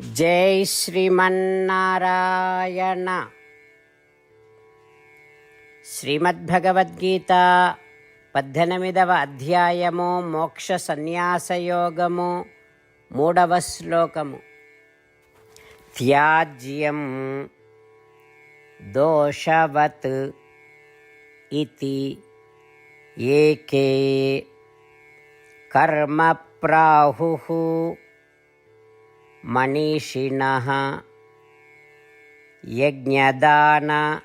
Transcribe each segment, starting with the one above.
జై శ్రీమన్నారాయణ. శ్రీమద్భగవద్గీత పద్దెనిమిదవ అధ్యాయము మోక్ష సన్యాసయోగము మూడవ శ్లోకము. త్యాజ్యం దోషవత్ ఇది ఏకే కర్మ ప్రాహు మనీషిణः యజ్ఞదాన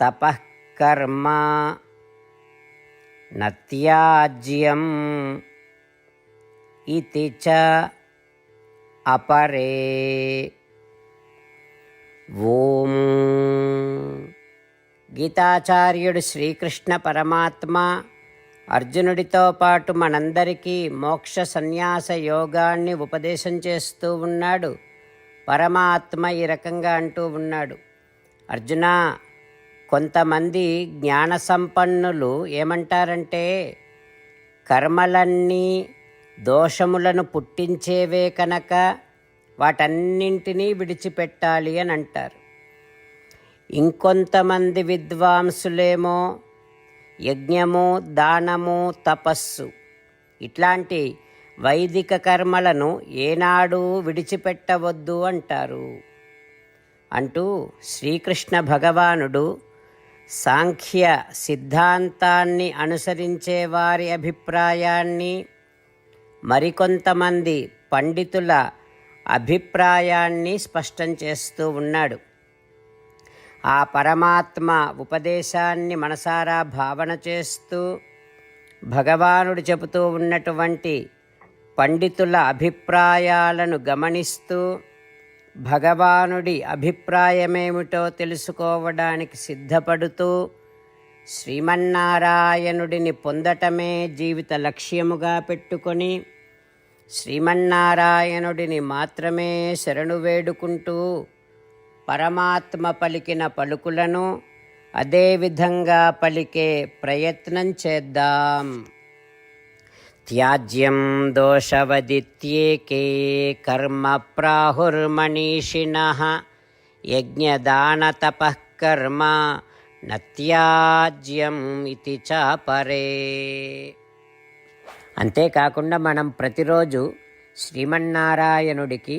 తపః కర్మ నత్యాజ్యం ఇతి చ అపరే. ఓం. గీతాచార్యుడు శ్రీకృష్ణ పరమాత్మ అర్జునుడితో పాటు మనందరికీ మోక్ష సన్యాస యోగాన్ని ఉపదేశం చేస్తూ ఉన్నాడు. పరమాత్మ ఈ రకంగా అంటూ ఉన్నాడు. అర్జున కొంతమంది జ్ఞాన సంపన్నులు ఏమంటారంటే కర్మలన్నీ దోషములను పుట్టించేవే కనుక వాటన్నింటినీ విడిచిపెట్టాలి అని అంటారు. ఇంకొంతమంది విద్వాంసులేమో యజ్ఞము దానము తపస్సు. ఇట్లాంటి వైదిక కర్మలను ఏనాడు విడిచిపెట్టవద్దు అంటారు. అంటూ శ్రీకృష్ణ భగవానుడు సాంఖ్య సిద్ధాంతాన్ని అనుసరించే వారి అభిప్రాయాన్ని మరికొంతమంది పండితుల అభిప్రాయాన్ని స్పష్టం చేస్తూ ఉన్నాడు. ఆ పరమాత్మ ఉపదేశాన్ని మనసారా భావన చేస్తూ భగవానుడు చెబుతూ ఉన్నటువంటి పండితుల అభిప్రాయాలను గమనిస్తూ భగవానుడి అభిప్రాయమేమిటో తెలుసుకోవడానికి సిద్ధపడుతూ శ్రీమన్నారాయణుడిని పొందటమే జీవిత లక్ష్యముగా పెట్టుకొని శ్రీమన్నారాయణుడిని మాత్రమే శరణు వేడుకుంటూ పరమాత్మ పలికిన పలుకులను అదేవిధంగా పలికే ప్రయత్నం చేద్దాం. త్యాజ్యం దోషవదిత్యేకే కర్మ ప్రాహుర్మణీషిణ యజ్ఞదానతపకర్మ నత్యాజ్యం ఇది చ పరే అంతేకాకుండా మనం ప్రతిరోజు శ్రీమన్నారాయణుడికి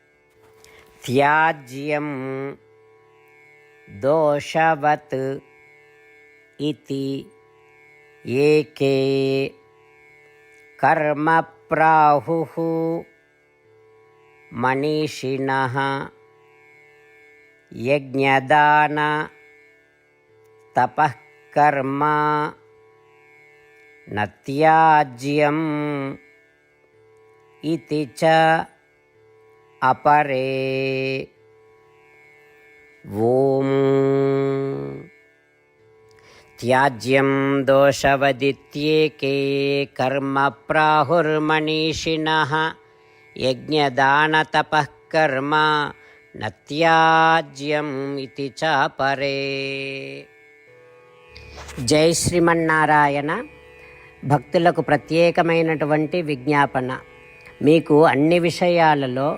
త్యాజ్యం దోషవత్ ఇతి ఏకే కర్మ ప్రాహుః మనీషిణः యజ్ఞదాన తపః కర్మ నత్యాజ్యం ఇతి అపరే. ఓం త్యాజ్యం దోషవదిత్యేకే కర్మ ప్రాహుర్మనీషిణः. యజ్ఞదానతపః కర్మ నత్యాజ్యం ఇది చ పరే జై శ్రీమన్నారాయణ. భక్తులకు ప్రత్యేకమైనటువంటి విజ్ఞాపన. మీకు అన్ని విషయాలలో